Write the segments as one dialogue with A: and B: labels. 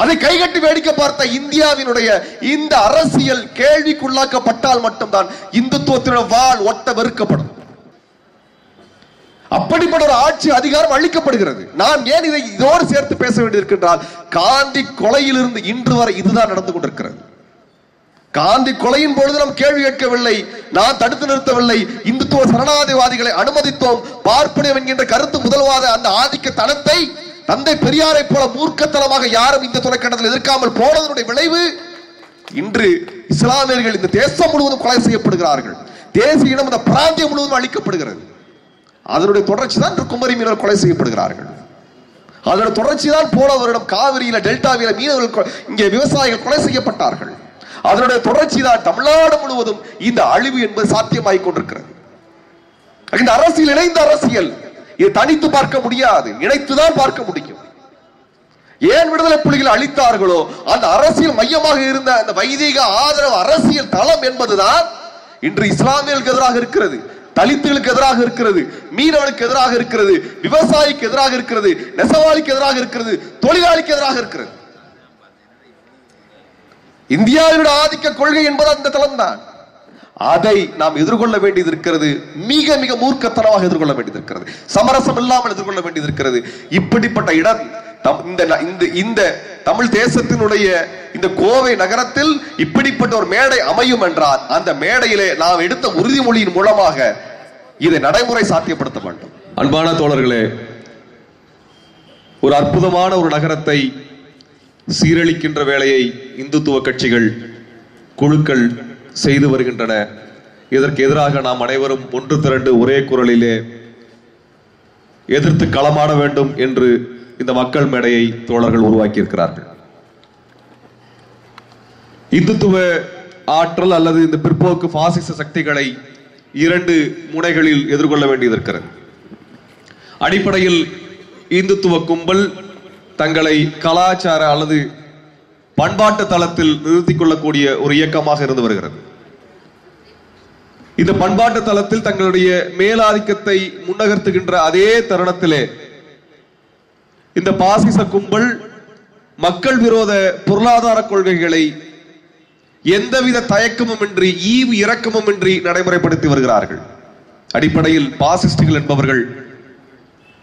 A: அதை கைகட்டி வேடிக்கை பார்த்த இந்தியாவினுடைய இந்த அரசியல் கேள்விக்குள்ளாக்கப்பட்டால் மட்டும்தான் இந்துத்துவத்தினுடைய வாழ் ஒட்ட வெறுக்கப்படும். அப்படிப்பட்ட ஒரு ஆட்சி அதிகாரம் அளிக்கப்படுகிறது. நான் ஏன் இதை இதோடு சேர்த்து பேச வேண்டியிருக்கின்றால் காந்தி கொலையிலிருந்து இன்று வரை இதுதான் நடந்து கொண்டிருக்கிறது. காந்தி கொலையின் பொழுது நாம் கேள்வி கேட்கவில்லை நான் தடுத்து நிறுத்தவில்லை இந்துத்துவ சரணாதிவாதிகளை அனுமதித்தோம் பார்ப்பனியம் என்கின்ற கருத்து முதல்வாத அந்த ஆதிக்க தனத்தை தந்தை பெரியாரை போல மூர்க்கத்தனமாக யாரும் இந்த தொலைக்கண்டத்தில் எதிர்க்காமல் போனதனுடைய விளைவு இன்று இஸ்லாமியர்கள் இந்த தேசம் முழுவதும் கொலை செய்யப்படுகிறார்கள். தேசிய இனம் இந்த பிராந்தியம் முழுவதும் அளிக்கப்படுகிறது அதனுடைய தொடர்ச்சி தான் குமரி மீனவர் கொலை செய்யப்படுகிறார்கள். அதனுடைய தொடர்ச்சி தான் போன வருடம் காவிரியில டெல்டாவில மீனவர்கள் கொ- இங்கே விவசாயிகள் கொலை செய்யப்பட்டார்கள். அதனுடைய தொடர்ச்சி தான் தமிழ்நாடு முழுவதும் இந்த அழிவு என்பது சாத்தியமாகிக் கொண்டிருக்கிறது. இந்த அரசியல் இணைந்த அரசியல். இது தனித்து பார்க்க முடியாது இணைத்துதான் பார்க்க முடியும். ஏன் விடுதலை புலிகள் அளித்தார்களோ அந்த அரசியல் மையமாக இருந்த அந்த வைதிக ஆதரவு அரசியல் தளம் என்பதுதான் இன்று இஸ்லாமியர்களுக்கு எதிராக இருக்கிறது தலித்துகளுக்கு எதிராக இருக்கிறது மீனவனுக்கு எதிராக இருக்கிறது விவசாயிக்கு எதிராக இருக்கிறது நெசவாளிக்கு எதிராக இருக்கிறது தொழிலாளிக்கு எதிராக இருக்கிறது. இந்தியாவினுடைய ஆதிக்க கொள்கை என்பது அந்த தளம்தான். அதை நாம் எதிர்கொள்ள வேண்டியது இருக்கிறது. மிக மிக மூர்க்கத்தனமாக எதிர்கொள்ள வேண்டியது இருக்கிறது. சமரசம் இல்லாமல் எதிர்கொள்ள வேண்டியது இருக்கிறது. இப்படிப்பட்ட இடம் இந்த இந்த இந்த தமிழ் தேசத்தினுடைய இந்த கோவை நகரத்தில் இப்படிப்பட்ட ஒரு மேடை அமையும் என்றால் அந்த மேடையிலே நாம் எடுத்த உறுதிமொழியின் மூலமாக இதை நடைமுறை சாத்தியப்படுத்த வேண்டும்.
B: அன்பான தோழர்களே ஒரு அற்புதமான ஒரு நகரத்தை சீரழிக்கின்ற வேலையை இந்துத்துவ கட்சிகள் குழுக்கள் செய்து வருகின்றன. இதற்கு எதிராக நாம் அனைவரும் ஒன்று திரண்டு ஒரே குரலிலே எதிர்த்து களமாட வேண்டும் என்று இந்த மக்கள் மேடையை தோழர்கள் உருவாக்கியிருக்கிறார்கள். இந்துத்துவ ஆற்றல் அல்லது இந்த பிற்போக்கு பாசிச சக்திகளை இரண்டு முனைகளில் எதிர்கொள்ள வேண்டியது இருக்கிறது அடிப்படையில் இந்துத்துவ கும்பல் தங்களை கலாச்சார அல்லது பண்பாட்டு தளத்தில் நிறுத்திக் கொள்ளக்கூடிய ஒரு இயக்கமாக இருந்து வருகிறது. இந்த பண்பாட்டு தளத்தில் தங்களுடைய மேலாதிக்கத்தை முன்னகர்த்துகின்ற அதே தருணத்திலே இந்த பாசிச கும்பல் மக்கள் விரோத பொருளாதார கொள்கைகளை எந்தவித தயக்கமுமின்றி ஈவு இரக்கமுமின்றி நடைமுறைப்படுத்தி வருகிறார்கள். அடிப்படையில் பாசிஸ்டுகள் என்பவர்கள்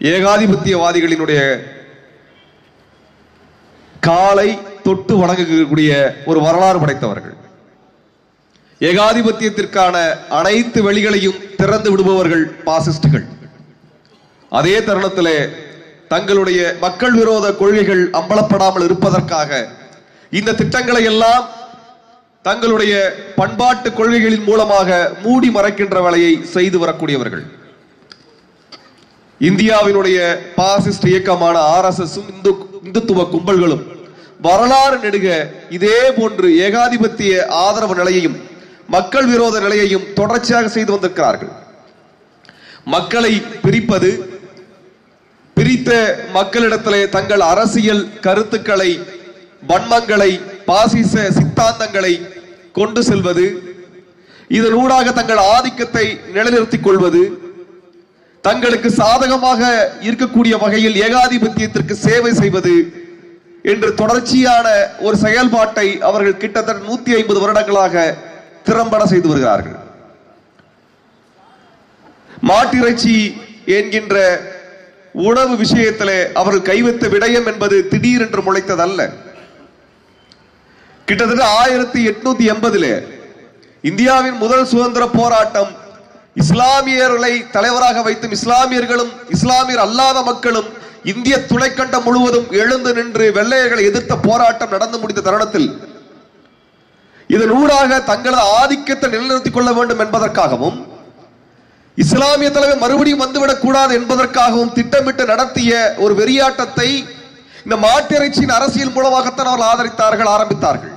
B: ஏகாதிபத்தியவாதிகளினுடைய காலை தொட்டு வணங்கக்கூடிய ஒரு வரலாறு படைத்தவர்கள். ஏகாதிபத்தியத்திற்கான அனைத்து வழிகளையும் திறந்து விடுபவர்கள் பாசிஸ்டுகள். அதே தருணத்திலே தங்களுடைய மக்கள் விரோத கொள்கைகள் அம்பலப்படாமல் இருப்பதற்காக இந்த திட்டங்களை எல்லாம் தங்களுடைய பண்பாட்டு கொள்கைகளின் மூலமாக மூடி மறைக்கின்ற வேலையை செய்து வரக்கூடியவர்கள். இந்தியாவினுடைய பாசிஸ்ட் இயக்கமான ஆர்எஸ்எஸும் இந்து இந்துத்துவ கும்பல்களும் வரலாறு நெடுக இதே போன்று ஏகாதிபத்திய ஆதரவு நிலையையும் மக்கள் விரோத நிலையையும் தொடர்ச்சியாக செய்து வந்திருக்கிறார்கள். மக்களை பிரிப்பது பிரித்த மக்களிடத்திலே தங்கள் அரசியல் கருத்துக்களை வன்மங்களை பாசிச சித்தாந்தங்களை கொண்டு செல்வது இதனூடாக தங்கள் ஆதிக்கத்தை நிலைநிறுத்திக் கொள்வது தங்களுக்கு சாதகமாக இருக்கக்கூடிய வகையில் ஏகாதிபத்தியத்திற்கு சேவை செய்வது என்று தொடர்ச்சியான ஒரு செயல்பாட்டை அவர்கள் கிட்டத்தட்ட நூத்தி ஐம்பது வருடங்களாக திறம்பட செய்து வருகிறார்கள். மாட்டிறைச்சி என்கின்ற உணவு விஷயத்திலே அவர்கள் கைவைத்த விடயம் என்பது திடீரென்று முளைத்ததல்ல. கிட்டத்தட்ட ஆயிரத்தி எட்நூத்தி எண்பதிலே இந்தியாவின் முதல் சுதந்திர போராட்டம் இஸ்லாமியர்களை தலைவராக வைத்தும் இஸ்லாமியர்களும் இஸ்லாமியர் அல்லாத மக்களும் இந்திய துணைக்கண்டம் முழுவதும் எழுந்து நின்று வெள்ளையர்களை எதிர்த்த போராட்டம் நடந்து முடிந்த தருணத்தில் இதன் ஊடாக தங்களது ஆதிக்கத்தை நிலைநிறுத்திக் கொள்ள வேண்டும் என்பதற்காகவும் இஸ்லாமிய தலைவர் மறுபடியும் வந்துவிடக் கூடாது என்பதற்காகவும் திட்டமிட்டு நடத்திய ஒரு வெறியாட்டத்தை இந்த மாட்டிறைச்சியின் அரசியல் மூலமாகத்தான் அவர்கள் ஆதரித்தார்கள் ஆரம்பித்தார்கள்.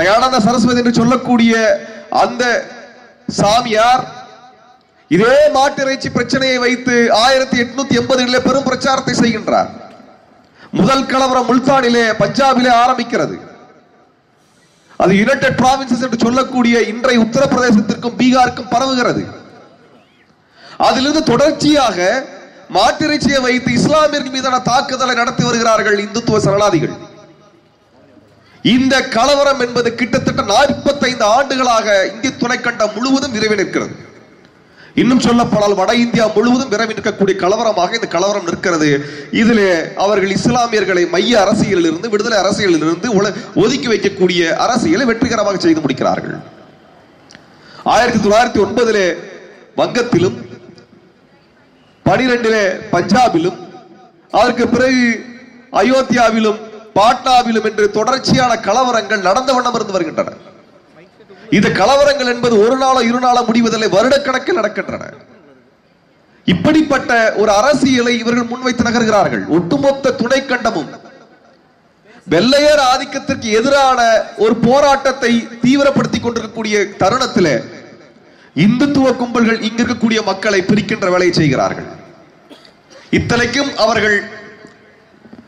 B: தயானந்த சரஸ்வதி என்று சொல்லக்கூடிய அந்த சாமியார் இதே மாட்டிறைச்சி பிரச்சனையை வைத்து ஆயிரத்தி எட்நூத்தி எண்பதுகளிலே பெரும் பிரச்சாரத்தை செய்கின்றார். முதல் கலவரம் முல்தானிலே பஞ்சாபிலே ஆரம்பிக்கிறது. அது யுனைடெட் ப்ராவின்சஸ் என்று சொல்லக்கூடிய இன்றைய உத்தரப்பிரதேசத்திற்கும் பீகாருக்கும் பரவுகிறது. அதிலிருந்து தொடர்ச்சியாக மாட்டிறைச்சியை வைத்து இஸ்லாமியர்கள் மீதான தாக்குதலை நடத்தி வருகிறார்கள் இந்துத்துவ சரணாதிகள். இந்த கலவரம் என்பது கிட்டத்தட்ட 45 ஆண்டுகளாக இந்திய துணைக்கண்டம் முழுவதும் விரைவில் நிற்கிறது இன்னும் சொல்லப்படால் வட இந்தியா முழுவதும் விரைவி நிற்கக்கூடிய கலவரமாக இந்த கலவரம் நிற்கிறது. இதிலே அவர்கள் இஸ்லாமியர்களை மைய அரசியலில் இருந்து விடுதலை அரசியலில் இருந்து உல- ஒதுக்கி வைக்கக்கூடிய அரசியலை வெற்றிகரமாக செய்து முடிக்கிறார்கள். ஆயிரத்தி தொள்ளாயிரத்தி ஒன்பதிலே வங்கத்திலும் பனிரெண்டிலே பஞ்சாபிலும் அதற்கு பிறகு அயோத்தியாவிலும் பாட்னாவிலும் என்று தொடர்ச்சியான கலவரங்கள் நடந்த வண்ணம் இருந்து வருகின்றன. இந்த கலவரங்கள் என்பது ஒரு நாளோ இரு நாளோ முடிவதில்லை. வருடக்கணக்கில் நடக்கின்றன. இப்படிப்பட்ட ஒரு அரசியலை இவர்கள் முன்வைத்து நகர்கிறார்கள். ஒட்டுமொத்த துணை கண்டமும் வெள்ளையர் ஆதிக்கத்திற்கு எதிரான ஒரு போராட்டத்தை தீவிரப்படுத்திக் கொண்டிருக்கக்கூடிய தருணத்திலே இந்துத்துவ கும்பல்கள் இங்க இருக்கக்கூடிய மக்களை பிரிக்கின்ற வேலையை செய்கிறார்கள். இத்தனைக்கும் அவர்கள்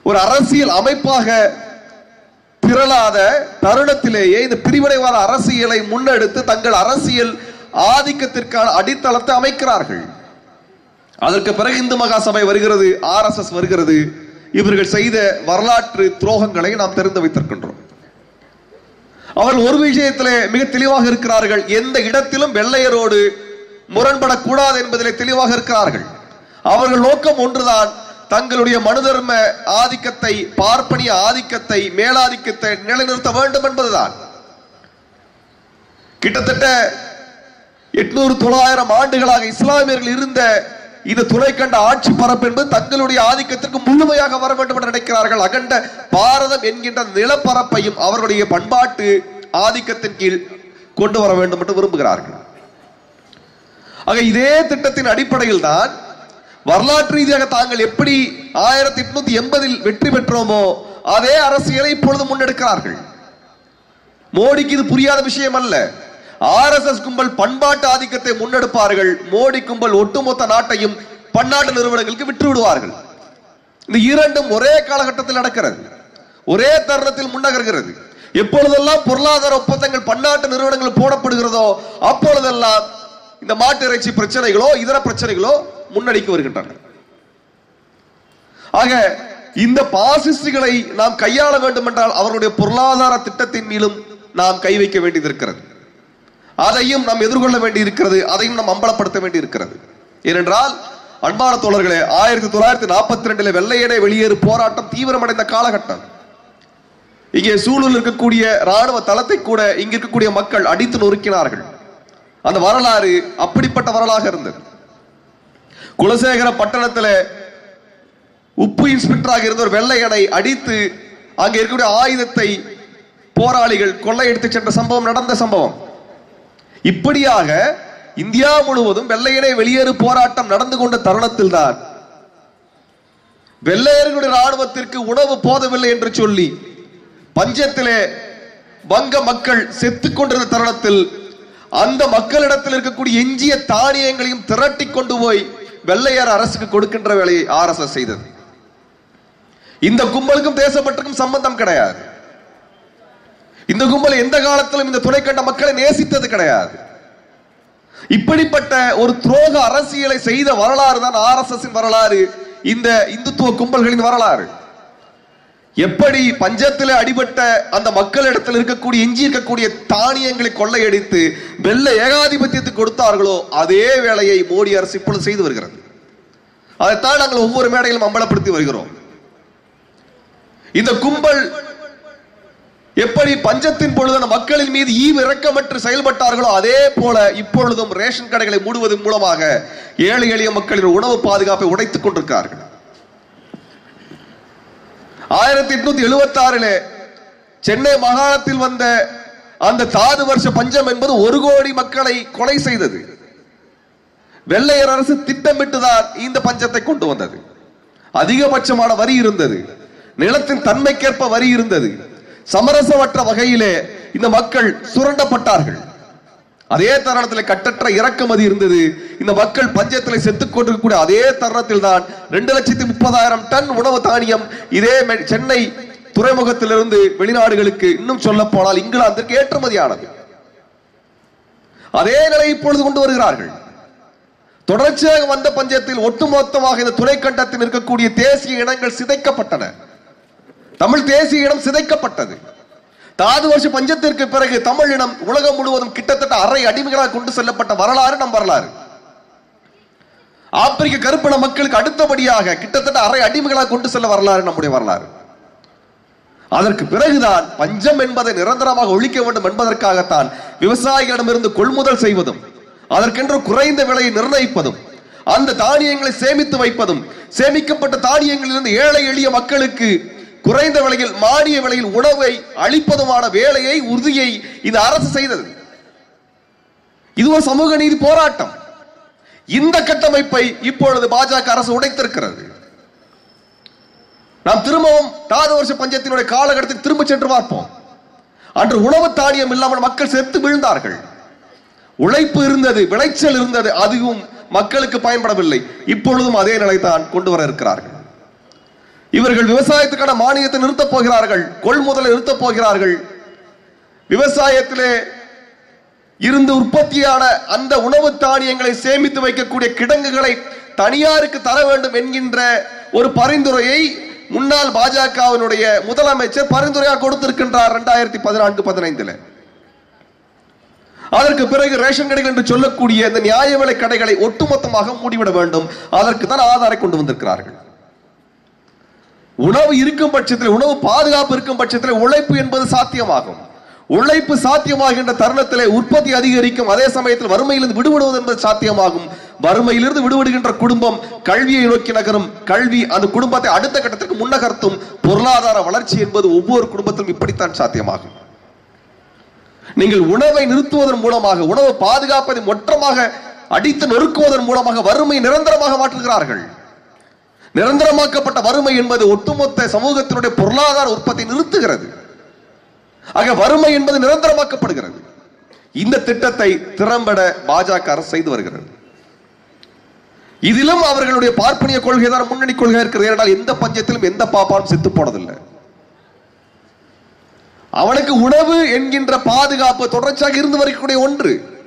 B: ஒரு அரசியல் அமைப்பாக திரளாத தருணத்திலேயே இந்த பிரிவினைவாத அரசியலை முன்னெடுத்து தங்கள் அரசியல் ஆதிக்கத்திற்கான அடித்தளத்தை அமைக்கிறார்கள். அதற்கு பிறகு இந்து மகாசபை வருகிறது ஆர்எஸ்எஸ் வருகிறது. இவர்கள் செய்த வரலாற்று துரோகங்களை நாம் தெரிந்து வைத்திருக்கின்றோம். அவர்கள் ஒரு விஷயத்திலே மிக தெளிவாக இருக்கிறார்கள். எந்த இடத்திலும் வெள்ளையரோடு முரண்படக்கூடாது என்பதிலே தெளிவாக இருக்கிறார்கள். அவர்கள் நோக்கம் ஒன்றுதான் தங்களுடைய மனுதர்ம ஆதிக்கத்தை பார்ப்பனிய ஆதிக்கத்தை மேலாதிக்கத்தை நிலைநிறுத்த வேண்டும் என்பதுதான். கிட்டத்தட்ட எட்நூறு தொள்ளாயிரம் ஆண்டுகளாக இஸ்லாமியர்கள் இருந்த இந்த துணை கண்ட ஆட்சி பரப்பு என்பது தங்களுடைய ஆதிக்கத்திற்கு முழுமையாக வர வேண்டும் என்று நினைக்கிறார்கள். அகண்ட பாரதம் என்கின்ற நிலப்பரப்பையும் அவருடைய பண்பாட்டு ஆதிக்கத்தின் கீழ் கொண்டு வர வேண்டும் என்று விரும்புகிறார்கள். ஆக இதே திட்டத்தின் அடிப்படையில் தான் வரலாற்று ரீதியாக தாங்கள் எப்படி ஆயிரத்தி எட்நூத்தி எண்பதில் வெற்றி பெற்றோமோ அதே அரசியலை இப்பொழுது முன்னெடுக்கிறார்கள். மோடிக்கு இது புரியாத விஷயம் அல்ல. ஆர்எஸ்எஸ் கும்பல் பண்பாட்டு ஆதிக்கத்தை முன்னெடுப்பார்கள். மோடி கும்பல் ஒட்டுமொத்த நாட்டையும் பன்னாட்டு நிறுவனங்களுக்கு விற்று விடுவார்கள் இந்த இரண்டும் ஒரே காலகட்டத்தில் நடக்கிறது. ஒரே தருணத்தில் முன்னகர்கிறது. எப்பொழுதெல்லாம் பொருளாதார ஒப்பந்தங்கள் பன்னாட்டு நிறுவனங்கள் போடப்படுகிறதோ அப்பொழுதெல்லாம் இந்த மாட்டு இறைச்சி பிரச்சனைகளோ இதர பிரச்சனைகளோ முன்னணிக்கு வருகின்றன ஆக இந்த பாசிஸ்டுகளை நாம் கையாள வேண்டும் என்றால் அவருடைய பொருளாதார திட்டத்தின் மீதும் நாம் கை வைக்க வேண்டியது இருக்கிறது அதையும் நாம் எதிர்கொள்ள வேண்டி இருக்கிறது அதையும் நாம் அம்பலப்படுத்த வேண்டி இருக்கிறது ஏனென்றால் அன்பான தோழர்களே ஆயிரத்தி தொள்ளாயிரத்தி நாற்பத்தி ரெண்டுல வெள்ளையடை வெளியேறு போராட்டம் தீவிரமடைந்த காலகட்டம். இங்கே சூழல் இருக்கக்கூடிய ராணுவ தளத்தை கூட இங்க இருக்கக்கூடிய மக்கள் அடித்து நொறுக்கினார்கள். அந்த வரலாறு அப்படிப்பட்ட வரலாக இருந்தது. குலசேகர பட்டணத்தில் உப்பு இன்ஸ்பெக்டராக இருந்த ஒரு வெள்ளையனை அடித்து அங்கே இருக்கக்கூடிய ஆயுதத்தை போராளிகள் கொள்ளையடித்து சென்ற சம்பவம் நடந்த சம்பவம். இப்படியாக இந்தியா முழுவதும் வெள்ளையனை வெளியேறு போராட்டம் நடந்து கொண்ட தருணத்தில் தான் வெள்ளையர்களுடைய ராணுவத்திற்கு உணவு போதவில்லை என்று சொல்லி பஞ்சத்திலே வங்க மக்கள் செத்து கொண்டிருந்த தருணத்தில் அந்த மக்களிடத்தில் இருக்கக்கூடிய எஞ்சிய தானியங்களையும் திரட்டி கொண்டு போய் வெள்ளையர் அரசுக்கு கொடுக்கின்ற வேலையை ஆர்எஸ்எஸ் செய்தது. இந்த கும்பலுக்கும் தேசப்பற்றுக்கும் சம்பந்தம் கிடையாது. இந்த கும்பல் எந்த காலத்திலும் இந்த துணை கண்ட மக்களை நேசித்தது கிடையாது. இப்படிப்பட்ட ஒரு துரோக அரசியலை செய்த வரலாறு தான் ஆர்எஸ்எஸ் வரலாறு இந்த இந்துத்துவ கும்பல்களின் வரலாறு. எப்படி பஞ்சத்தில் அடிபட்ட அந்த மக்களிடத்தில் இருக்கக்கூடிய எஞ்சி இருக்கக்கூடிய தானியங்களை கொள்ளையடித்து வெள்ள ஏகாதிபத்தியத்துக்கு கொடுத்தார்களோ அதே வேலையை மோடி அரசு இப்பொழுது செய்து வருகிறது. அதைத்தான் நாங்கள் ஒவ்வொரு மேடையிலும் அம்பலப்படுத்தி வருகிறோம். இந்த கும்பல் எப்படி பஞ்சத்தின் பொழுது அந்த மக்களின் மீது ஈவு இரக்கமற்று செயல்பட்டார்களோ அதே போல இப்பொழுதும் ரேஷன் கடைகளை மூடுவதன் மூலமாக ஏழை எளிய மக்களின் உணவு பாதுகாப்பை உடைத்துக் கொண்டிருக்கிறார்கள். ஆயிரத்தி எட்நூத்தி எழுபத்தி ஆறிலே சென்னை மாகாணத்தில் வந்த அந்த தாது வருஷ பஞ்சம் என்பது ஒரு கோடி மக்களை கொலை செய்தது. வெள்ளையர் அரசு திட்டமிட்டுதான் இந்த பஞ்சத்தை கொண்டு வந்தது. அதிகபட்சமான வரி இருந்தது. நிலத்தின் தன்மைக்கேற்ப வரி இருந்தது. சமரசமற்ற வகையிலே இந்த மக்கள் சுரண்டப்பட்டார்கள். அதே தருணத்தில் கட்டற்ற இறக்குமதி இருந்தது. இந்த மக்கள் பஞ்சத்தில் செத்துக் கொண்டிருக்கக்கூடிய அதே தருணத்தில் தான் ரெண்டு லட்சத்தி முப்பதாயிரம் டன் உணவு தானியம் இதே சென்னை துறைமுகத்திலிருந்து வெளிநாடுகளுக்கு இன்னும் சொல்ல போனால் இங்கிலாந்திற்கு ஏற்றுமதியானது. அதே நிலை இப்பொழுது கொண்டு வருகிறார்கள்.
A: தொடர்ச்சியாக வந்த பஞ்சத்தில் ஒட்டுமொத்தமாக இந்த துணைக்கண்டத்தில் இருக்கக்கூடிய தேசிய இனங்கள் சிதைக்கப்பட்டன. தமிழ் தேசிய இனம் சிதைக்கப்பட்டது. தாது வருஷ பஞ்சத்திற்கு பிறகு தமிழ் இனம் உலகம் முழுவதும் கிட்டத்தட்ட அரை அடிமைகளாக கொண்டு செல்லப்பட்ட வரலாறு நம் வரலாறு. ஆப்பிரிக்க கருப்பின மக்களுக்கு அடுத்தபடியாக கிட்டத்தட்ட அரை அடிமைகளாக கொண்டு செல்ல வரலாறு நம்முடைய வரலாறு. அதற்கு பிறகுதான் பஞ்சம் என்பதை நிரந்தரமாக ஒழிக்க வேண்டும் என்பதற்காகத்தான் விவசாயிகளிடமிருந்து கொள்முதல் செய்வதும் அதற்கென்று குறைந்த விலையை நிர்ணயிப்பதும் அந்த தானியங்களை சேமித்து வைப்பதும் சேமிக்கப்பட்ட தானியங்களிலிருந்து ஏழை எளிய மக்களுக்கு குறைந்த விலையில் மானிய விலையில் உணவை அளிப்பதுமான வேலையை உறுதியை இந்த அரசு செய்தது. இது ஒரு சமூக நீதி போராட்டம். இந்த கட்டமைப்பை இப்பொழுது பாஜக அரசு உடைத்திருக்கிறது. நாம் திரும்பவும் தாது வருஷ பஞ்சத்தினுடைய காலகட்டத்தில் திரும்ப சென்று பார்ப்போம். அன்று உணவு தானியம் இல்லாமல் மக்கள் செத்து விழுந்தார்கள். உழைப்பு இருந்தது விளைச்சல் இருந்தது அதுவும் மக்களுக்கு பயன்படவில்லை. இப்பொழுதும் அதே நிலைதான் கொண்டு வர இருக்கிறார்கள். இவர்கள் விவசாயத்துக்கான மானியத்தை நிறுத்தப் போகிறார்கள் கொள்முதலை நிறுத்தப் போகிறார்கள். விவசாயத்திலே இருந்து உற்பத்தியான அந்த உணவு தானியங்களை சேமித்து வைக்கக்கூடிய கிடங்குகளை தனியாருக்கு தர வேண்டும் என்கின்ற ஒரு பரிந்துரையை முன்னாள் பாஜகவினுடைய முதலமைச்சர் பரிந்துரையாக கொடுத்திருக்கின்றார் இரண்டாயிரத்தி பதினான்கு பதினைந்துல. அதற்கு பிறகு ரேஷன் கடைகள் என்று சொல்லக்கூடிய இந்த நியாய விலை கடைகளை ஒட்டுமொத்தமாக மூடிவிட வேண்டும். அதற்கு தான் ஆதாரை கொண்டு வந்திருக்கிறார்கள். உணவு இருக்கும் பட்சத்தில் உணவு பாதுகாப்பு இருக்கும் பட்சத்தில் உழைப்பு என்பது சாத்தியமாகும். உழைப்பு சாத்தியமாகின்ற தருணத்திலே உற்பத்தி அதிகரிக்கும் அதே சமயத்தில் வறுமையிலிருந்து விடுபடுவது என்பது சாத்தியமாகும். வறுமையிலிருந்து விடுபடுகின்ற குடும்பம் கல்வியை நோக்கி நகரும். கல்வி அந்த குடும்பத்தை அடுத்த கட்டத்திற்கு முன்னகர்த்தும். பொருளாதார வளர்ச்சி என்பது ஒவ்வொரு குடும்பத்திலும் இப்படித்தான் சாத்தியமாகும். நீங்கள் உணவை நிறுத்துவதன் மூலமாக உணவு பாதுகாப்பதை மொற்றமாக அடித்து நொறுக்குவதன் மூலமாக வறுமை நிரந்தரமாக மாற்றுகிறார்கள். நிரந்தரமாக்கப்பட்ட வறுமை என்பது ஒட்டுமொத்த சமூகத்தினுடைய பொருளாதார உற்பத்தி நிறுத்துகிறது. ஆக வறுமை என்பது நிரந்தரமாக்கப்படுகிறது. இந்த திட்டத்தை திறம்பட பாஜக அரசு செய்து வருகிறது. இதிலும் அவர்களுடைய பார்ப்பனிய கொள்கை தான் முன்னணி கொள்கை இருக்கிறது. ஏனென்றால் எந்த பஞ்சத்திலும் எந்த பாப்பாலும் செத்து போனதில்லை. அவனுக்கு உணவு என்கின்ற பாதுகாப்பு தொடர்ச்சியாக இருந்து வரக்கூடிய ஒன்று.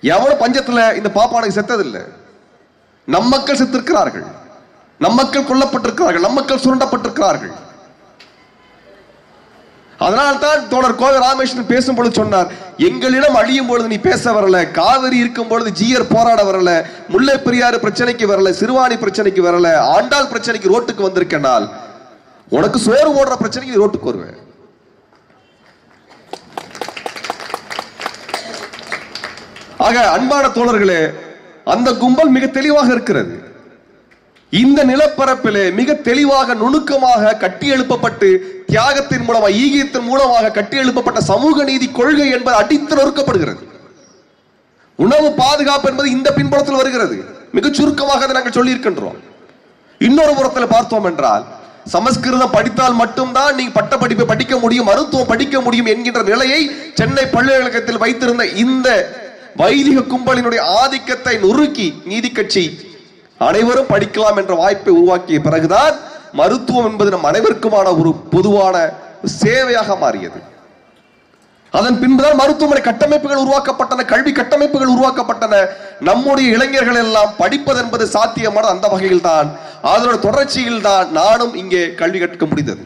A: எவனும் பஞ்சத்துல இந்த பாப்பானுக்கு செத்ததில்லை. நம் மக்கள் செத்திருக்கிறார்கள். நம் மக்கள் கொல்லப்பட்டிருக்கிறார்கள் நம் மக்கள் சுரண்டப்பட்டிருக்கிறார்கள். அதனால் தான் தோழர் கோவை ராமேஸ்வரன் பேசும்பொழுது சொன்னார் எங்களிடம் அழியும் பொழுது நீ பேச வரல காவிரி இருக்கும் பொழுது ஜீயர் போராட வரல முல்லை பெரியாறு பிரச்சனைக்கு வரல சிறுவாணி பிரச்சனைக்கு வரல ஆண்டாள் பிரச்சனைக்கு ரோட்டுக்கு வந்திருக்கனால் உனக்கு சோறு ஓடுற பிரச்சனைக்கு நீ ரோட்டுக்கு வருவேன் ஆக அன்பான தோழர்களே அந்த கும்பல் மிக தெளிவாக இருக்கிறது. இந்த நிலப்பரப்பிலே மிக தெளிவாக நுணுக்கமாக கட்டி எழுப்பப்பட்டு தியாகத்தின் மூலமாக ஈகியத்தின் மூலமாக கட்டி எழுப்பப்பட்ட சமூக நீதி கொள்கை என்பது அடித்து நொறுக்கப்படுகிறது. உணவு பாதுகாப்பு என்பது இந்த பின்புலத்தில் வருகிறது. மிக சுருக்கமாக அதை நாங்கள் சொல்லியிருக்கின்றோம். இன்னொரு புறத்தில் பார்த்தோம் என்றால் சமஸ்கிருதம் படித்தால் மட்டும்தான் நீங்க பட்ட படிப்பை படிக்க முடியும் மருத்துவம் படிக்க முடியும் என்கின்ற நிலையை சென்னை பல்கலைக்கழகத்தில் வைத்திருந்த இந்த வைதிக கும்பலினுடைய ஆதிக்கத்தை நொறுக்கி நீதி கட்சி அனைவரும் படிக்கலாம் என்ற வாய்ப்பை உருவாக்கிய பிறகுதான் மருத்துவம் என்பது நம் அனைவருக்குமான ஒரு பொதுவான சேவையாக மாறியது. அதன் பின்புதான் மருத்துவமனை கட்டமைப்புகள் உருவாக்கப்பட்டன கல்வி கட்டமைப்புகள் உருவாக்கப்பட்டன. நம்முடைய இளைஞர்கள் எல்லாம் படிப்பது என்பது சாத்தியமான அந்த வகையில் தான் அதனோட தொடர்ச்சியில் தான் நானும் இங்கே கல்வி கற்க முடிந்தது.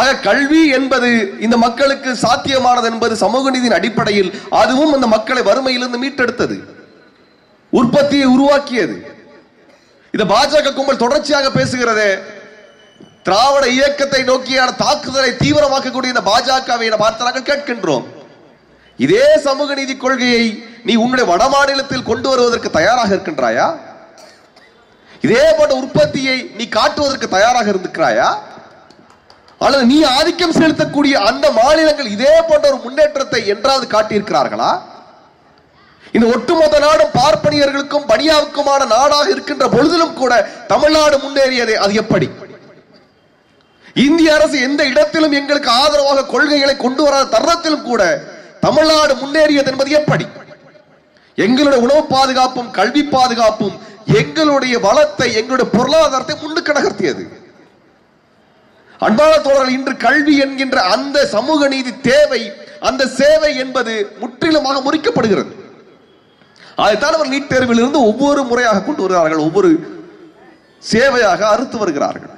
A: ஆக கல்வி என்பது இந்த மக்களுக்கு சாத்தியமானது என்பது சமூக நீதியின் அடிப்படையில் அதுவும் அந்த மக்களை வறுமையிலிருந்து மீட்டெடுத்தது. உற்பத்தியை உருவாக்கியது. இந்த பாஜக கும்பல் தொடர்ச்சியாக பேசுகிறதே. திராவிட இயக்கத்தை நோக்கியான தாக்குதலை தீவிரமாக்கக்கூடிய இந்த பாஜகவை பார்த்து நாங்கள் கேட்கின்றோம். இதே சமூக நீதி கொள்கையை நீ உன்னுடைய வட மாநிலத்தில் கொண்டு வருவதற்கு தயாராக இருக்கின்றாயா? இதே போன்ற உற்பத்தியை நீ காட்டுவதற்கு தயாராக இருந்திருக்கிறாயா? அல்லது நீ ஆதிக்கம் செலுத்தக்கூடிய அந்த மாநிலங்கள் இதே போன்ற ஒரு முன்னேற்றத்தை என்றாவது காட்டியிருக்கிறார்களா? இந்த ஒட்டுமொத்த நாடும் பார்ப்பனியர்களுக்கும் பனியாவுக்குமான நாடாக இருக்கின்ற பொழுதிலும் கூட தமிழ்நாடு முன்னேறியதே அது எப்படி? இந்திய அரசு எந்த இடத்திலும் எங்களுக்கு ஆதரவாக கொள்கைகளை கொண்டு வராத தருணத்திலும் கூட தமிழ்நாடு முன்னேறியது என்பது எப்படி? எங்களுடைய உணவு பாதுகாப்பும் கல்வி பாதுகாப்பும் எங்களுடைய வளத்தை எங்களுடைய பொருளாதாரத்தை முன்னுக்கு நகர்த்தியது. அன்பான தோழர்கள் இன்று கல்வி என்கின்ற அந்த சமூக நீதி தேவை அந்த சேவை என்பது முற்றிலுமாக முறிக்கப்படுகிறது.
B: அதைத்தான் அவர் நீட் தேர்வில் இருந்து ஒவ்வொரு முறையாக கொண்டு வருகிறார்கள். ஒவ்வொரு சேவையாக அறுத்து வருகிறார்கள்.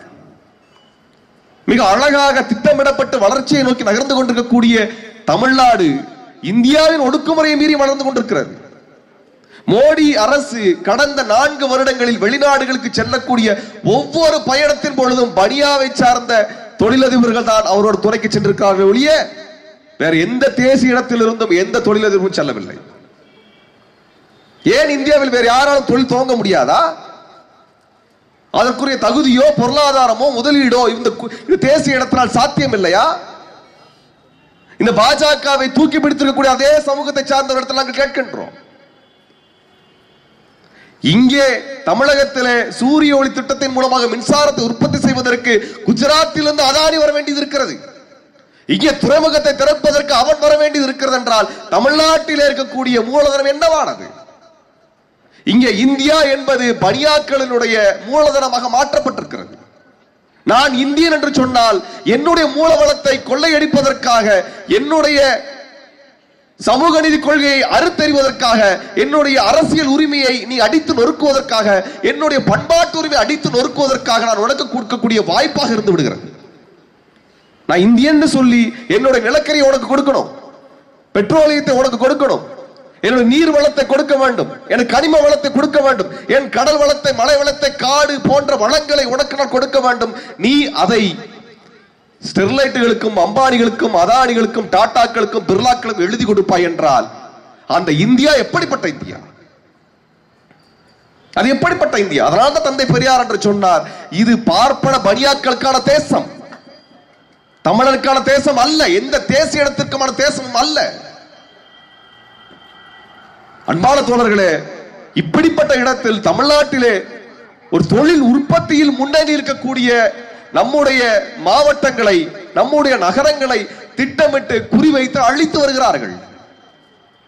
B: மிக அழகாக திட்டமிடப்பட்டு வளர்ச்சியை நோக்கி நகர்ந்து கொண்டிருக்கக்கூடிய தமிழ்நாடு இந்தியாவின் ஒடுக்குமுறையை மீறி வளர்ந்து கொண்டிருக்கிறது. மோடி அரசு கடந்த நான்கு வருடங்களில் வெளிநாடுகளுக்கு செல்லக்கூடிய ஒவ்வொரு பயணத்தின் பொழுதும் பனியாவை சார்ந்த தொழிலதிபர்கள் தான் அவரோட துறைக்கு சென்றிருக்கிறார்கள் ஒழிய வேற எந்த தேசிய இடத்திலிருந்தும் எந்த தொழிலதிபரும் செல்லவில்லை. ஏன் இந்தியாவில் வேறு யாராலும் தொழில் துவங்க முடியாதா? அதற்குரிய தகுதியோ பொருளாதாரமோ முதலீடோ இந்த இந்த தேசிய இடத்தினால் சாத்தியம் இல்லையா இந்த பாஜகவை தூக்கி பிடித்திருக்கக்கூடிய அதே சமூகத்தை சார்ந்த இடத்தில் நாங்கள் கேட்கின்றோம். இங்கே தமிழகத்திலே சூரிய ஒளி திட்டத்தின் மூலமாக மின்சாரத்தை உற்பத்தி செய்வதற்கு குஜராத்திலிருந்து அதானி வர வேண்டியது இருக்கிறது. இங்கே துறைமுகத்தை திறப்பதற்கு அவன் வர வேண்டியது இருக்கிறது என்றால் தமிழ்நாட்டில் இருக்கக்கூடிய மூலதனம் என்னவானது? இங்கே இந்தியா என்பது பனியாக்களினுடைய மூலதனமாக மாற்றப்பட்டிருக்கிறது. நான் இந்தியன் என்று சொன்னால் என்னுடைய மூலவளத்தை கொள்ளையடிப்பதற்காக என்னுடைய சமூக நீதி கொள்கையை அறுத்தறிவதற்காக என்னுடைய அரசியல் உரிமையை நீ அடித்து நொறுக்குவதற்காக என்னுடைய பண்பாட்டு உரிமை அடித்து நொறுக்குவதற்காக நான் உனக்கு கொடுக்கக்கூடிய வாய்ப்பாக இருந்து விடுகிறது. நான் இந்தியன்னு சொல்லி என்னுடைய நிலக்கரியை உனக்கு கொடுக்கணும். பெட்ரோலியத்தை உனக்கு கொடுக்கணும். என்னுடைய நீர் வளத்தை கொடுக்க வேண்டும். என் கனிம வளத்தை கொடுக்க வேண்டும். என் கடல் வளத்தை மலை வளத்தை காடு போன்ற வளங்களை உனக்கு நான் கொடுக்க வேண்டும். நீ அதை ஸ்டெர்லைட்டுகளுக்கும் அம்பானிகளுக்கும் அதானிகளுக்கும் டாட்டாக்களுக்கும் பிர்லாக்களுக்கும் எழுதி கொடுப்பாய் என்றால் அந்த இந்தியா எப்படிப்பட்ட இந்தியா? அது எப்படிப்பட்ட இந்தியா? அதனால தான் தந்தை பெரியார் என்று சொன்னார் இது பார்ப்பன பனியாக்களுக்கான தேசம். தமிழனுக்கான தேசம் அல்ல எந்த தேசிய இடத்திற்குமான தேசமும் அல்ல. அன்பான தோழர்களே இப்படிப்பட்ட இடத்தில் தமிழ்நாட்டிலே ஒரு தொழில் உற்பத்தியில் முன்னணி இருக்கக்கூடிய நம்முடைய மாவட்டங்களை நம்முடைய நகரங்களை திட்டமிட்டு குறிவைத்து அழித்து வருகிறார்கள்.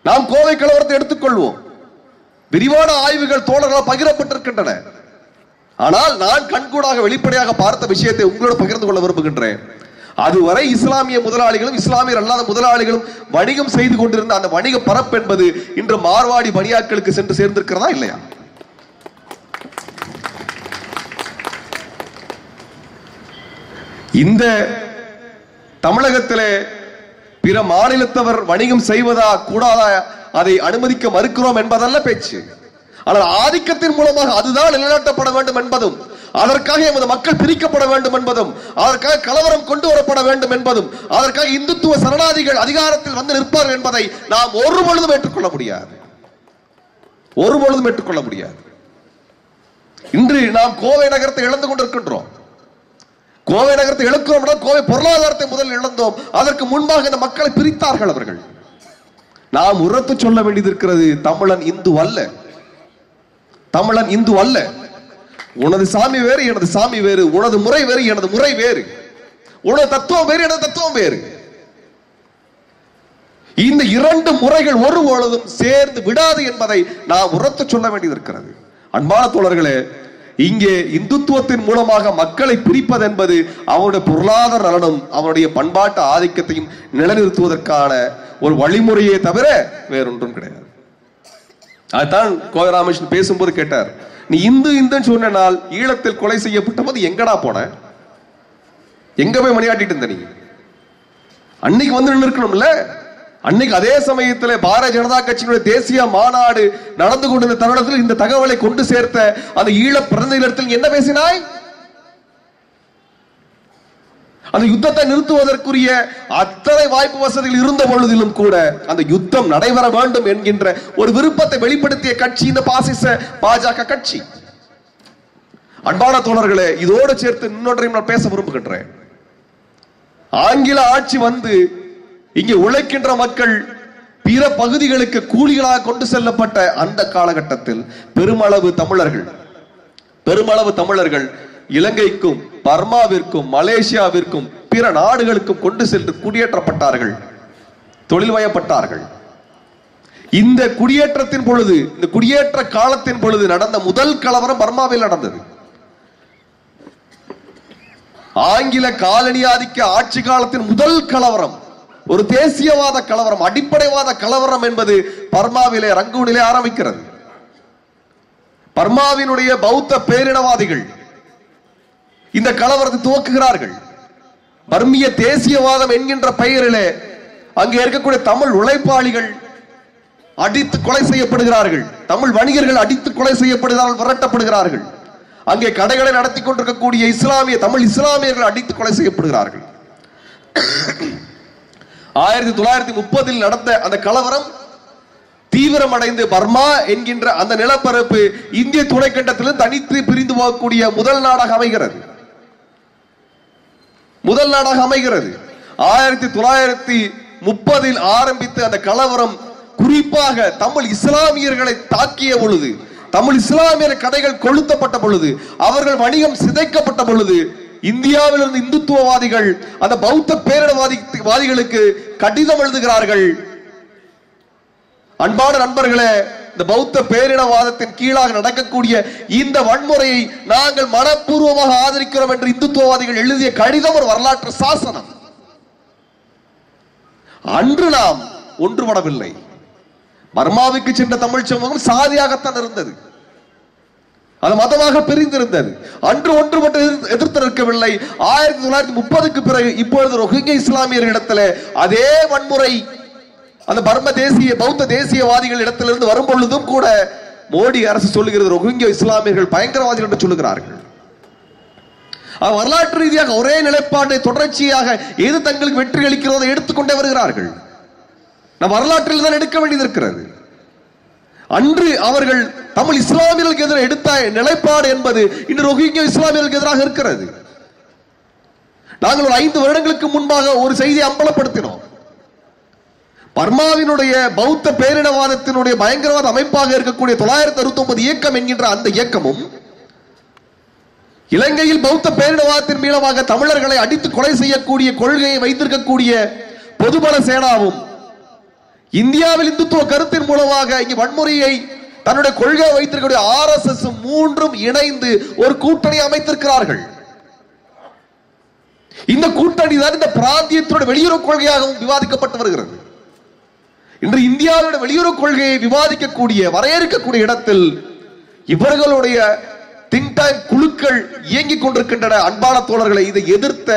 B: நாம் கோவை கலவரத்தை எடுத்துக்கொள்வோம். விரிவான ஆய்வுகள் தோழர்களால் பகிரப்பட்டிருக்கின்றன. ஆனால் நான் கண்கூடாக வெளிப்படையாக பார்த்த விஷயத்தை உங்களோடு பகிர்ந்து கொள்ள விரும்புகின்றேன். அதுவரை இஸ்லாமிய முதலாளிகளும் இஸ்லாமியர் அல்லாத முதலாளிகளும் வணிகம் செய்து கொண்டிருந்த அந்த வணிக பரப்பு என்பது இன்று மார்வாடி பணியாட்களுக்கு சென்று சேர்ந்திருக்கிறதா இல்லையா? இந்த தமிழகத்திலே பிற மாநிலத்தவர் வணிகம் செய்வதா கூடாதா அதை அனுமதிக்க மறுக்கிறோம் என்பதல்ல பேச்சு. ஆனால் ஆதிக்கத்தின் மூலமாக அதுதான் நிலைநாட்டப்பட வேண்டும் என்பதும் அதற்காக எமது மக்கள் பிரிக்கப்பட வேண்டும் என்பதும் அதற்காக கலவரம் கொண்டு வரப்பட வேண்டும் என்பதும் அதற்காக இந்துத்துவ சரணாதிகள் அதிகாரத்தில் வந்து நிற்பார்கள் என்பதை நாம் ஒரு பொழுதும் ஏற்றுக்கொள்ள முடியாது. ஒரு பொழுதும் ஏற்றுக்கொள்ள முடியாது. இன்று நாம் கோவை நகரத்தை இழந்து கொண்டிருக்கின்றோம். கோவை நகரத்தை இழக்கிறோம் கோவை பொருளாதாரத்தை முதலில் இழந்தோம். அதற்கு முன்பாக இந்த மக்களை பிரித்தார்கள் அவர்கள். நாம் உரத்து சொல்ல வேண்டியது இருக்கிறது தமிழன் இந்து அல்ல. தமிழன் இந்து அல்ல. உனது சாமி வேறு எனது சாமி வேறு. உனது முறை வேறு எனது முறை வேறு. உனது தத்துவம் வேறு எனது தத்துவம் வேறு. இந்த இரண்டு முறைகள் ஒரு பொழுதும் சேர்ந்து விடாது என்பதை நான் உரத்து சொல்ல வேண்டியது இருக்கிறது. அன்பான தோழர்களே இங்கே இந்துத்துவத்தின் மூலமாக மக்களை பிரிப்பது என்பது அவனுடைய பொருளாதார நலனும் அவனுடைய பண்பாட்டு ஆதிக்கத்தையும் நிலைநிறுத்துவதற்கான ஒரு வழிமுறையே தவிர வேறொன்றும் கிடையாது. அதுதான் கோவிராமகிருஷ்ணன் பேசும்போது கேட்டார். நீ இந்து இந்துன்னு சொன்ன நாள் ஈழத்தில் கொலை செய்யப்பட்ட போது எங்கடா போன? எங்க போய் மணியாட்டிட்டு இருந்த நீ? அன்னைக்கு வந்து நின்று இருக்கணும்ல அன்னைக்கு அதே சமயத்துல பாரதிய ஜனதா கட்சியினுடைய தேசிய மாநாடு நடந்து கொண்டிருந்த தருணத்தில் இந்த தகவலை கொண்டு சேர்த்த அந்த ஈழ பிரதிநிதிகளிடத்தில் என்ன பேசினாய்? அந்த யுத்தத்தை நிறுத்துவதற்குரிய அத்தனை வாய்ப்பு வசதிகள் இருந்த பொழுதிலும் கூட அந்த யுத்தம் நடைபெற வேண்டும் என்கின்ற ஒரு விருப்பத்தை வெளிப்படுத்திய கட்சி இந்த பாசிச பாஜக கட்சி. அன்பான தோழர்களே இதோடு சேர்த்து இன்னொன்றையும் நான் பேச விரும்புகின்றேன். ஆங்கில ஆட்சி வந்து இங்கே உழைக்கின்ற மக்கள் பிற பகுதிகளுக்கு கூலிகளாக கொண்டு செல்லப்பட்ட அந்த காலகட்டத்தில் பெருமளவு தமிழர்கள் பெருமளவு தமிழர்கள் இலங்கைக்கும் பர்மாவிற்கும் மலேசியாவிற்கும் பிற நாடுகளுக்கும் கொண்டு சென்று குடியேற்றப்பட்டார்கள். தொழில் வயப்பட்டார்கள். இந்த குடியேற்றத்தின் பொழுது இந்த குடியேற்ற காலத்தின் பொழுது நடந்த முதல் கலவரம் பர்மாவில் நடந்தது. ஆங்கில காலனி ஆதிக்க ஆட்சி காலத்தின் முதல் கலவரம்
A: ஒரு தேசியவாத கலவரம் அடிப்படைவாத கலவரம் என்பது பர்மாவிலே ரங்கூனிலே ஆரம்பிக்கிறது. பர்மாவினுடைய பௌத்த பேரினவாதிகள் இந்த கலவரத்தை துவக்குகிறார்கள். பர்மிய தேசியவாதம் என்கின்ற பெயரிலே அங்கே இருக்கக்கூடிய தமிழ் உழைப்பாளிகள் அடித்து கொலை செய்யப்படுகிறார்கள். தமிழ் வணிகர்கள் அடித்து கொலை செய்யப்படுகிறார்கள் விரட்டப்படுகிறார்கள். அங்கே கடைகளை நடத்தி கொண்டிருக்கக்கூடிய இஸ்லாமிய தமிழ் இஸ்லாமியர்கள் அடித்து கொலை செய்யப்படுகிறார்கள். ஆயிரத்தி தொள்ளாயிரத்தி முப்பதில் நடந்த அந்த கலவரம் தீவிரமடைந்து பர்மா என்கின்ற அந்த நிலப்பரப்பு இந்திய துணைக்கண்டத்திலும் தனித்து பிரிந்து போகக்கூடிய முதல் நாடாக அமைகிறது. முதல் நாடாக அமைகிறது. ஆயிரத்தி தொள்ளாயிரத்தி முப்பதில் ஆரம்பித்து அந்த கலவரம் குறிப்பாக தமிழ் இஸ்லாமியர்களை தாக்கிய பொழுது தமிழ் இஸ்லாமியர் கடைகள் கொளுத்தப்பட்ட பொழுது அவர்கள் வணிகம் சிதைக்கப்பட்ட பொழுது இந்தியாவில் இருந்து இந்துத்துவவாதிகள் அந்த பௌத்த பேரிடவாதி வாதிகளுக்கு கடிதம் எழுதுகிறார்கள். அன்பான நண்பர்களே இந்த பௌத்த பேரினவாதத்தின் கீழாக நடக்கக்கூடிய இந்த வன்முறையை நாங்கள் மனப்பூர்வமாக ஆதரிக்கிறோம் என்று இந்துத்துவவாதிகள் எழுதிய கடிதம் ஒரு வரலாற்று சாசனம். அன்று நாம் ஒன்றுபடவில்லை. பர்மாவுக்கு சென்ற தமிழ் சமூகம் சாதியாகத்தான் இருந்தது. அது மதமாக பிரிந்திருந்தது. அன்று ஒன்றுபட்டு எதிர்த்து- எதிர்த்து நிற்கவில்லை. ஆயிரத்தி தொள்ளாயிரத்தி முப்பதுக்கு பிறகு இப்பொழுது ரொஹிங்க இஸ்லாமியர்களிடத்தில் அதே வன்முறை அந்த பர்ம தேசிய பௌத்த தேசியவாதிகள் இடத்திலிருந்து வரும் பொழுதும் கூட மோடி அரசு சொல்லுகிறது ரொஹிங்க இஸ்லாமியர்கள் பயங்கரவாதிகள் என்று சொல்லுகிறார்கள். வரலாற்று ரீதியாக ஒரே நிலைப்பாட்டை தொடர்ச்சியாக எது தங்களுக்கு வெற்றி அளிக்கிறதோ எடுத்துக்கொண்டே வருகிறார்கள். நம் வரலாற்றில் தான் எடுக்க வேண்டியது இருக்கிறது. அன்று அவர்கள் தமிழ் இஸ்லாமியர்களுக்கு எதிராக எடுத்த நிலைப்பாடு என்பது இன்று ரொஹிங்க இஸ்லாமியர்களுக்கு எதிராக இருக்கிறது. நாங்கள் ஒரு ஐந்து வருடங்களுக்கு முன்பாக ஒரு செய்தியை அம்பலப்படுத்தினோம். பர்மாவினுடைய பௌத்த பேரினவாதத்தினுடைய பயங்கரவாத அமைப்பாக இருக்கக்கூடிய தொள்ளாயிரத்தி அறுபத்தி ஒன்பது இயக்கம் என்கின்ற அந்த இயக்கமும் இலங்கையில் பௌத்த பேரினவாதத்தின் மூலமாக தமிழர்களை அடித்து கொலை செய்யக்கூடிய கொள்கையை வைத்திருக்கக்கூடிய பொதுபல சேனாவும் இந்தியாவில் இந்துத்துவ கருத்தின் மூலமாக இங்கு வன்முறையை தன்னுடைய கொள்கை வைத்திருக்கக்கூடிய ஆர் எஸ் எஸ் மூன்றும் இணைந்து ஒரு கூட்டணி அமைத்திருக்கிறார்கள். இந்த கூட்டணி தான் இந்த பிராந்தியத்தினுடைய வெளியுறவு கொள்கையாகவும் விவாதிக்கப்பட்டு வருகிறது. இன்று இந்தியாவோட வெளியுறவு கொள்கையை விவாதிக்கக்கூடிய வரையறுக்கக்கூடிய இடத்தில் இவர்களுடைய திங்க் குழுக்கள் இயங்கிக் கொண்டிருக்கின்றன. அன்பான தோழர்களை இதை எதிர்த்த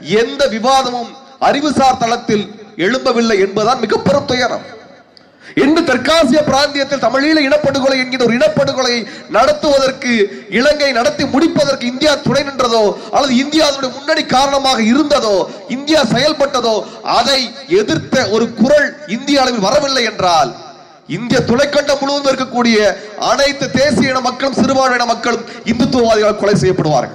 A: எந்த விவாதமும் அறிவுசார் தளத்தில் எழும்பவில்லை என்பதுதான் மிக பெரும் துயரம். இன்று தெற்காசிய பிராந்தியத்தில் தமிழீழ இனப்படுகொலை என்கிற ஒரு இனப்படுகொலை நடத்துவதற்கு இலங்கை நடத்தி முடிப்பதற்கு இந்தியா துணை நின்றதோ அல்லது இந்தியா அதனுடைய முன்னணி காரணமாக இருந்ததோ இந்தியா செயல்பட்டதோ அதை எதிர்த்த ஒரு குரல் இந்திய அளவில் வரவில்லை என்றால் இந்திய துணைக்கண்டம் முழுவதும் இருக்கக்கூடிய அனைத்து தேசிய இன மக்களும் சிறுபான்மையின மக்களும் இந்துத்துவவாதிகளால் கொலை செய்யப்படுவார்கள்.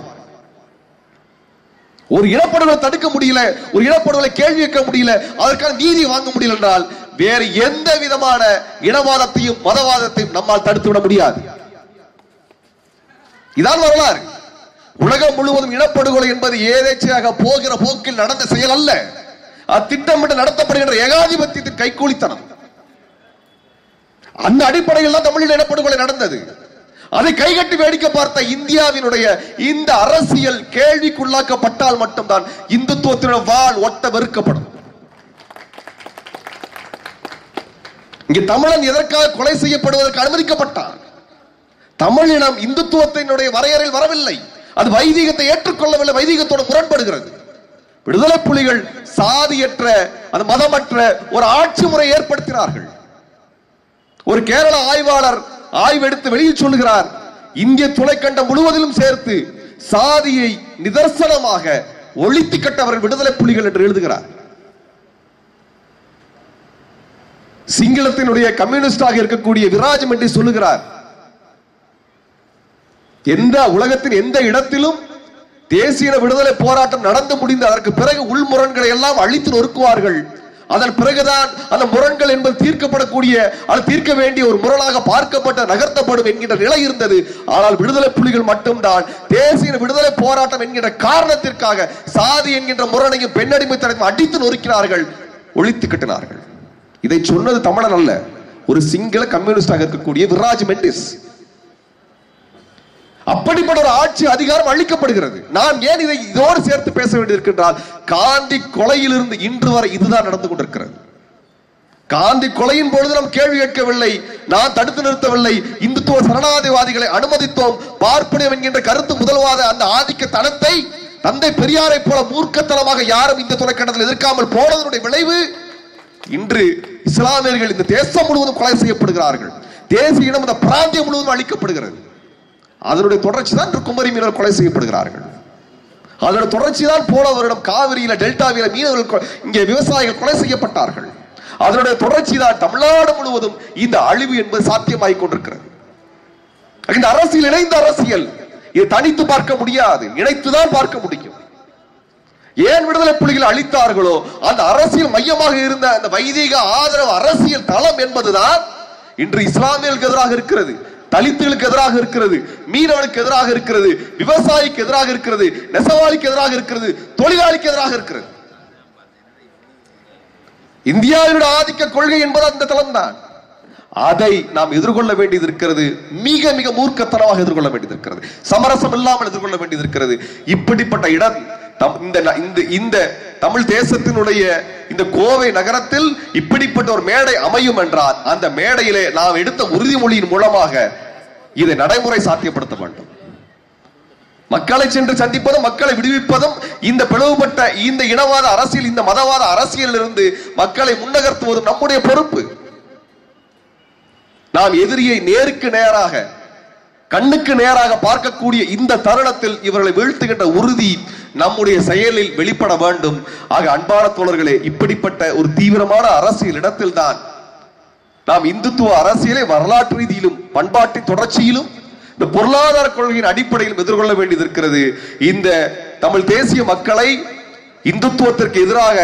A: ஒரு இனப்படுகொலை தடுக்க முடியல ஒரு இனப்படுகொலை கேள்வி வைக்க முடியல அதற்கான நீதி வாங்க முடியல என்றால் வேறு எந்த விதமான இனவாதத்தையும் மதவாதத்தையும் நம்மால் தடுத்து விட முடியாது. இதான் வரலாறு. உலகம் முழுவதும் இனப்படுகொலை என்பது ஏதேச்சையாக போகிற போக்கில் நடந்த செயல் அல்ல. அத்திட்டமிட்டு நடத்தப்படுகின்ற ஏகாதிபத்தியத்தின் கைகூலித்தனம் அந்த அடிப்படையில் தான் தமிழில் இனப்படுகொலை நடந்தது. அதை கைகட்டி வேடிக்கை பார்த்த இந்தியாவினுடைய இந்த அரசியல் கேள்விக்குள்ளாக்கப்பட்டால் மட்டும்தான் இந்துத்துவத்தினுடைய வாழ் ஒட்ட வெறுக்கப்படும். இங்கு தமிழன் எதற்காக கொலை செய்யப்படுவதற்கு அனுமதிக்கப்பட்டார் தமிழினம் இந்துத்துவத்தினுடைய வரையறையில் வரவில்லை. அது வைதிகத்தை ஏற்றுக்கொள்ளவில்லை வைதிகத்தோடு முரண்படுகிறது. விடுதலை புலிகள் சாதியற்ற அந்த மதமற்ற ஒரு ஆட்சி முறை ஏற்படுத்தினார்கள். ஒரு கேரள ஆய்வாளர் ஆய்வெடுத்து வெளியில் சொல்லுகிறார் இந்திய துணைக்கண்டம் முழுவதிலும் சேர்த்து சாதியை நிதர்சனமாக ஒழித்து கட்டவர்கள் விடுதலை புலிகள் என்று எழுதுகிறார். சிங்களத்தினுடைய கம்யூனிஸ்டாக இருக்கக்கூடிய விராஜ் மெண்டி சொல்லுகிறார். எந்த உலகத்தின் எந்த இடத்திலும் தேசிய விடுதலை போராட்டம் நடந்து முடிந்து அதற்கு பிறகு உள்முரண்களை எல்லாம் அழித்து நொறுக்குவார்கள். அதன் பிறகுதான் அந்த முரண்கள் என்பது தீர்க்கப்படக்கூடிய அது தீர்க்க வேண்டிய ஒரு முரணாக பார்க்கப்பட்ட நகர்த்தப்படும் என்கின்ற நிலை இருந்தது. ஆனால் விடுதலை புலிகள் மட்டும்தான். தேசிய விடுதலை போராட்டம் என்கின்ற காரணத்திற்காக சாதி என்கின்ற முரணையும் பெண்ணடிமை தடையும் அடித்து நொறுக்கினார்கள். ஒழித்து கட்டினார்கள். இதை சொன்னது தமிழன் அல்ல. ஒரு சிங்கள கம்யூனிஸ்டாக இருக்கக்கூடிய விராஜ் மெண்டிஸ். அப்படிப்பட்ட ஒரு ஆட்சி அதிகாரம் அளிக்கப்படுகிறது. நாம் ஏன் இதை இதோடு சேர்த்து பேச வேண்டியிருக்கின்றால் காந்தி கொலையிலிருந்து இன்று வரை இதுதான் நடந்து கொண்டிருக்கிறது. காந்தி கொலையின் பொழுது நாம் கேள்வி கேட்கவில்லை நான் தடுத்து நிறுத்தவில்லை இந்துத்துவ சரணாதிவாதிகளை அனுமதித்தோம் பார்ப்பனியம் என்கின்ற கருத்து முதல்வாத அந்த ஆதிக்க தனத்தை தந்தை பெரியாரை போல மூர்க்கத்தனமாக யாரும் இந்த துணைக்கண்டத்தில் எதிர்க்காமல் போனதனுடைய விளைவு இன்று இஸ்லாமியர்கள் இந்த தேசம் முழுவதும் கொலை செய்யப்படுகிறார்கள். தேசிய இனம் இந்த பிராந்தியம் முழுவதும் அழிக்கப்படுகிறது. அதனுடைய தொடர்ச்சி தான் குமரி மீனவர் கொலை செய்யப்படுகிறார்கள். அதனுடைய தொடர்ச்சி தான் போன வருடம் காவிரியில டெல்டாவில மீனவர்கள் இங்கே விவசாயிகள் கொலை செய்யப்பட்டார்கள். அதனுடைய தொடர்ச்சி தான் தமிழ்நாடு முழுவதும் இந்த அழிவு என்பது சாத்தியமாகிக் கொண்டிருக்கிறது. இந்த அரசியல் இணைந்த அரசியல். இது தனித்து பார்க்க முடியாது. இணைத்துதான் பார்க்க முடியும். ஏன் விடுதலை புலிகள் அளித்தார்களோ அந்த அரசியல் மையமாக இருந்த அந்த வைதிக ஆதரவு அரசியல் தளம் என்பதுதான் இன்று இஸ்லாமியர்களுக்கு எதிராக இருக்கிறது தலித்துகளுக்கு எதிராக இருக்கிறது மீனவனுக்கு எதிராக இருக்கிறது விவசாயிக்கு எதிராக இருக்கிறது நெசவாளிக்கு எதிராக இருக்கிறது தொழிலாளிக்கு எதிராக இருக்கிறது. இந்தியாவினுடைய ஆதிக்க கொள்கை என்பது அந்த தளம் தான் அதை நாம் எதிர்கொள்ள வேண்டியது இருக்கிறது மிக மிக மூர்க்கத்தனமாக எதிர்கொள்ள வேண்டியது இருக்கிறது சமரசம் இல்லாமல் எதிர்கொள்ள வேண்டியது இருக்கிறது. இப்படிப்பட்ட இடம் இந்த இந்த இந்த தமிழ் தேசத்தினுடைய இந்த கோவை நகரத்தில் இப்படிப்பட்ட ஒரு மேடை அமையும் என்றால் அந்த மேடையிலே நாம் எடுத்த உறுதிமொழியின் மூலமாக இதை நடைமுறை சாத்தியப்படுத்த வேண்டும். மக்களை சென்று சந்திப்பதும் மக்களை விடுவிப்பதும் இந்த பிளவுபட்ட இந்த இனவாத அரசியல் இந்த மதவாத அரசியலில் இருந்து மக்களை முன்னகர்த்துவதும் நம்முடைய பொறுப்பு. நாம் எதிரியை நேருக்கு நேராக கண்ணுக்கு நேராக பார்க்கக்கூடிய இந்த தருணத்தில் இவர்களை வீழ்த்துகின்ற உறுதி நம்முடைய செயலில் வெளிப்பட வேண்டும். ஆக அன்பான தோழர்களே இப்படிப்பட்ட ஒரு தீவிரமான அரசியல் இடத்தில்தான் நாம் இந்துத்துவ அரசியலை வரலாற்று ரீதியிலும் பண்பாட்டின் தொடர்ச்சியிலும் இந்த பொருளாதார கொள்கையின் அடிப்படையிலும் எதிர்கொள்ள வேண்டியது இருக்கிறது. இந்த தமிழ் தேசிய மக்களை இந்துத்துவத்திற்கு எதிராக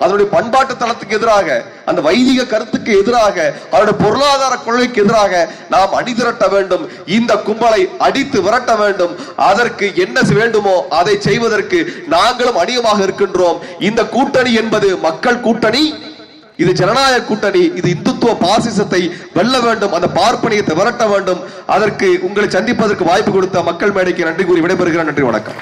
A: அதனுடைய பண்பாட்டு தளத்துக்கு எதிராக அந்த வைதிக கருத்துக்கு எதிராக அதனுடைய பொருளாதார கொள்கைக்கு எதிராக நாம் அணிதிரட்ட வேண்டும். இந்த கும்பலை அடித்து விரட்ட வேண்டும். அதற்கு என்ன வேண்டுமோ அதை செய்வதற்கு நாங்களும் அணியமாக இருக்கின்றோம். இந்த கூட்டணி என்பது மக்கள் கூட்டணி இது ஜனநாயக கூட்டணி இது இந்துத்துவ பாசிசத்தை வெல்ல வேண்டும் அந்த பார்ப்பனியத்தை விரட்ட வேண்டும். அதற்கு உங்களை சந்திப்பதற்கு வாய்ப்பு கொடுத்த மக்கள் மேடைக்கு நன்றி கூறி விடைபெறுகிறேன். நன்றி வணக்கம்.